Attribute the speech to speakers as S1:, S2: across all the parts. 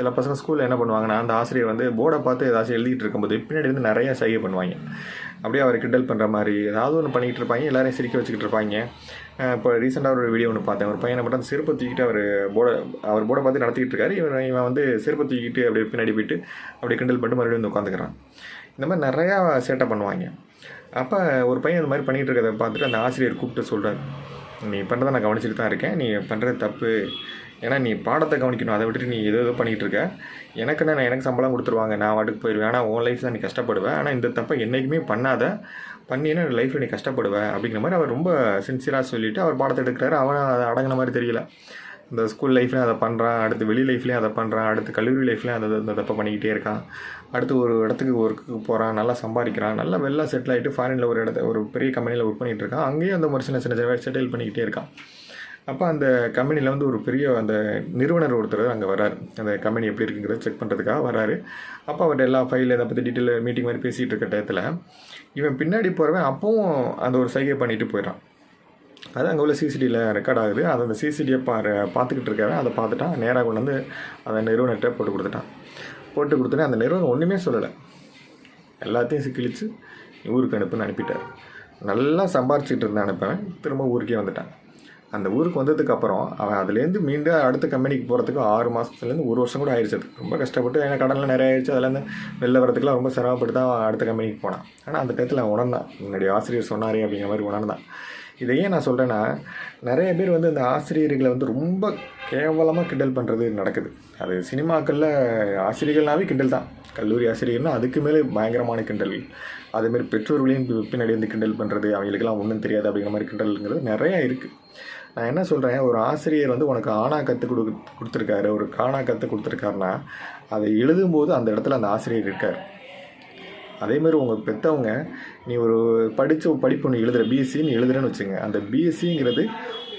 S1: சில பசங்க ஸ்கூலில் என்ன பண்ணுவாங்கன்னா அந்த ஆசிரியர் வந்து போர்டை பார்த்து ஏதாச்சும் எழுதிட்டு இருக்கும்போது பின்னாடி வந்து நிறையா சைகை பண்ணுவாங்க. அப்படியே அவர் கிண்டல் பண்ணுற மாதிரி ஏதாவது ஒன்று பண்ணிகிட்டு இருப்பாங்க எல்லாரையும் சிரிக்க வச்சுக்கிட்டு இருப்பாங்க. இப்போ ரீசெண்டாக ஒரு வீடியோ ஒன்று பார்த்தேன். ஒரு பையனை மட்டும் அந்த செருப்பை தூக்கிட்டு அவர் போர்டை அவர் போர்டை பார்த்து நடத்திக்கிட்டு இருக்காரு. இவன் இவன் வந்து செருப்பை தூக்கிட்டு அப்படியே பின்னாடி போயிட்டு அப்படியே கிண்டல் பண்ணிட்டு மறுபடியும் வந்து உட்காந்துக்கிறான். இந்த மாதிரி நிறையா சேட்டை பண்ணுவாங்க. அப்போ ஒரு பையன் இந்த மாதிரி பண்ணிகிட்டு இருக்கிறத பார்த்துட்டு அந்த ஆசிரியர் கூப்பிட்டு சொல்கிறார் நீ பண்ணுறதை நான் கவனிச்சுட்டு தான் இருக்கேன். நீ பண்ணுறது தப்பு. ஏன்னா நீ பாடத்தை கவனிக்கணும். அதை விட்டுட்டு நீ ஏதோ ஏதோ பண்ணிகிட்டு இருக்க. எனக்கு நான் எனக்கு சம்பளம் கொடுத்துருவாங்க. நான் வாட்டுக்கு போயிடுவேன் ஆனால் உன் லைஃப் தான் நீ கஷ்டப்படுவேன் ஆனால் இந்த தப்பை என்றைக்குமே பண்ணாத. பண்ணினா லைஃப்பில் நீ கஷ்டப்படுவ? அப்படிங்கிற மாதிரி அவர் ரொம்ப சின்சியராக சொல்லிவிட்டு அவர் பாடத்தை எடுக்கிறாரு. அவன் அதை அடங்கின மாதிரி தெரியல. இந்த ஸ்கூல் லைஃப்லேயும் அதை பண்ணுறான் அடுத்து வெளி லைஃப்லேயும் அதை பண்ணுறான் அடுத்து கல்லூரி லைஃப்லேயும் அதை அந்த தப்பை பண்ணிக்கிட்டே இருக்கான். அடுத்து ஒரு இடத்துக்கு ஒர்க்குக்கு போகிறான் நல்லா சம்பாதிக்கிறான். நல்லா வெளில செட்டில் ஆகிட்டு ஃபாரினில் ஒரு இடத்த ஒரு பெரிய கம்பெனியில் ஒர்க் பண்ணிகிட்டு இருக்கான். அங்கேயும் அந்த மாதிரி சின்ன சின்ன சின்ன செட்டில் பண்ணிக்கிட்டே இருக்கான். அப்போ அந்த கம்பெனியில் வந்து ஒரு பெரிய அந்த நிறுவனர் ஒருத்தர் அங்கே வராரு. அந்த கம்பெனி எப்படி இருக்குங்கிறத செக் பண்ணுறதுக்காக வராரு. அப்போ அவர்கிட்ட எல்லா ஃபைல் இதை பற்றி டீட்டெயில் மீட்டிங் மாதிரி பேசிகிட்டு இருக்க டயத்தில் இவன் பின்னாடி போகிறவன் அப்பவும் அந்த ஒரு சைகை பண்ணிட்டு போயிடறான். அது அங்கே உள்ள சிசிடியில் ரெக்கார்ட் ஆகுது. அதை அந்த சிசிடியை பா பார்த்துக்கிட்டு இருக்காரு. அதை பார்த்துட்டான் நேராக கொண்டு வந்து அந்த நிறுவனர்கிட்ட போட்டு கொடுத்துட்டான். போட்டு கொடுத்துட்டு அந்த நிறுவனம் ஒன்றுமே சொல்லலை. எல்லாத்தையும் சிக்கிழித்து ஊருக்கு அனுப்புன்னு அனுப்பிட்டார். நல்லா சம்பாரிச்சிக்கிட்டு இருந்த அனுப்பவன். திரும்ப ஊருக்கே வந்துட்டான். அந்த ஊருக்கு வந்ததுக்கு அப்புறம் அவன் அதுலேருந்து மீண்டும் அடுத்த கம்பெனிக்கு போகிறதுக்கு ஆறு மாதத்துலேருந்து ஒரு வருஷம் கூட ஆயிடுச்சு ரொம்ப கஷ்டப்பட்டு ஏன்னா கடனில் நிறைய ஆயிடுச்சு அதுலேருந்து வெளில வரதுக்குலாம் ரொம்ப சிரமப்பட்டு தான் அவன் அடுத்த கம்பெனிக்கு போனான். ஆனால் அந்த டயத்தில் அவன் உணர்ந்தான். என்னுடைய ஆசிரியர் சொன்னாரே அப்படிங்கிற மாதிரி உணர்ந்தான். இதை ஏன் நான் சொல்கிறேன்னா நிறைய பேர் வந்து இந்த ஆசிரியர்களை வந்து ரொம்ப கேவலமாக கிண்டல் பண்ணுறது நடக்குது. அது சினிமாக்களில் ஆசிரியர்கள்னாவே கிண்டல் தான். கல்லூரி ஆசிரியர்னால் அதுக்கு மேலே பயங்கரமான கிண்டல். அதேமாரி பெற்றோர்களையும் பின்னாடி வந்து கிண்டல் பண்ணுறது அவங்களுக்கெல்லாம் ஒன்றும் தெரியாது அப்படிங்கிற மாதிரி கிண்டல்ங்கிறது நிறையா இருக்குது நான் என்ன சொல்கிறேன் ஒரு ஆசிரியர் வந்து உனக்கு ஆணா கற்றுக் கொடு கொடுத்துருக்காரு ஒரு காணா கற்றுக் கொடுத்துருக்காருன்னா அதை எழுதும்போது அந்த இடத்துல அந்த ஆசிரியர் இருக்கார். அதே மாதிரி உங்கள் பெற்றவங்க நீ ஒரு படித்த படிப்பு ஒன்று எழுதுகிற பிஎஸ்சின்னு எழுதுறேன்னு வச்சுங்க அந்த பிஎஸ்சிங்கிறது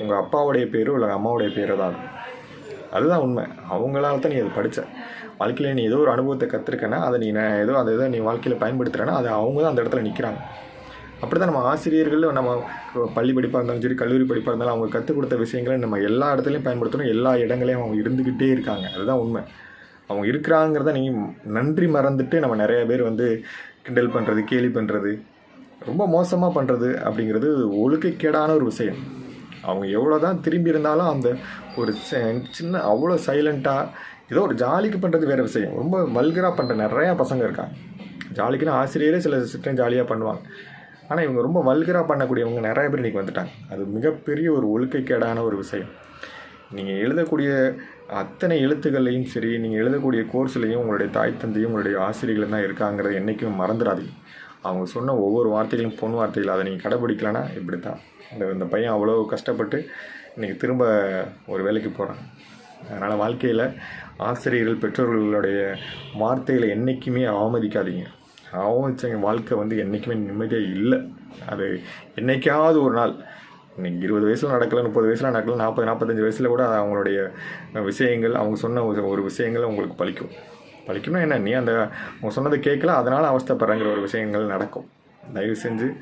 S1: உங்கள் அப்பாவுடைய பேரோ இல்லை அம்மாவுடைய பேரோ தான். அதுதான் உண்மை. அவங்களால தான் நீ அதை படித்த வாழ்க்கையில் நீ ஏதோ ஒரு அனுபவத்தை கற்றுருக்கேன்னா அதை நீ நான் ஏதோ அந்த இதை நீ வாழ்க்கையில் பயன்படுத்துகிறேன்னா அது அவங்க தான் அந்த இடத்துல நிற்கிறாங்க அப்படி தான் நம்ம ஆசிரியர்கள் நம்ம பள்ளி படிப்பாக இருந்தாலும் சரி கல்லூரி படிப்பாக இருந்தாலும் அவங்க கற்றுக் கொடுத்த விஷயங்களை நம்ம எல்லா இடத்துலையும் பயன்படுத்தணும். எல்லா இடங்களையும் அவங்க இருந்துக்கிட்டே இருக்காங்க. அதுதான் உண்மை. அவங்க இருக்கிறாங்கிறத நீங்கள் நன்றி மறந்துட்டு நம்ம நிறைய பேர் வந்து கிண்டல் பண்ணுறது கேலி பண்ணுறது ரொம்ப மோசமாக பண்ணுறது அப்படிங்கிறது ஒழுக்கக்கேடான ஒரு விஷயம். அவங்க எவ்வளோ தான் திரும்பி இருந்தாலும் அந்த ஒரு ச- சின்ன அவ்வளோ சைலண்ட்டாக ஏதோ ஒரு ஜாலிக்கு பண்ணுறது வேறு விஷயம். ரொம்ப வல்கராக பண்ணுற நிறையா பசங்க இருக்காங்க. ஜாலிக்குன்னு ஆசிரியரே சில சிஸ்டம் ஜாலியாக பண்ணுவாங்க. ஆனால் இவங்க ரொம்ப வல்கராக பண்ணக்கூடியவங்க நிறைய பேர் இன்றைக்கி வந்துட்டாங்க. அது மிகப்பெரிய ஒரு ஒழுக்கக்கேடான ஒரு விஷயம். நீங்கள் எழுதக்கூடிய அத்தனை எழுத்துக்கள்லையும் சரி நீங்கள் எழுதக்கூடிய கோர்ஸ்லையும் உங்களுடைய தாய் தந்தையும் உங்களுடைய ஆசிரியர்களும் தான் இருக்காங்கிறத என்றைக்குமே மறந்துடாதீங்க. அவங்க சொன்ன ஒவ்வொரு வார்த்தைகளும் பொன் வார்த்தைகள் அதை நீங்கள் கடைப்பிடிக்கலன்னா இப்படி தான் இந்த இந்த பையன் அவ்வளோ கஷ்டப்பட்டு இன்றைக்கி திரும்ப ஒரு வேலைக்கு போகிறான் அதனால் வாழ்க்கையில் ஆசிரியர்கள் பெற்றோர்களுடைய வார்த்தைகளை என்றைக்குமே அவமதிக்காதீங்க. அவமதிச்சவங்க வாழ்க்கை வந்து என்றைக்குமே நிம்மதியாக இல்லை. அது என்றைக்காவது ஒரு நாள் இன்னைக்கு இருபது வயசில் நடக்கல முப்பது வயசில் நடக்கல நாற்பது நாற்பத்தஞ்சு வயசில் கூட அவங்களுடைய விஷயங்கள் அவங்க சொன்ன ஒரு- விஷயங்கள் உங்களுக்கு பழிக்கும் பலிக்கும்னா என்ன நீ அந்த அவங்க சொன்னதை கேட்கல அதனால் அவஸ்தைப்படுறங்கிற ஒரு விஷயங்கள் நடக்கும். தயவு செஞ்சு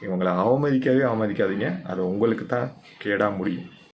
S1: இவங்களை அவமதிக்கவே அவமதிக்காதீங்க. அது உங்களுக்கு தான் கேடாக முடியும்.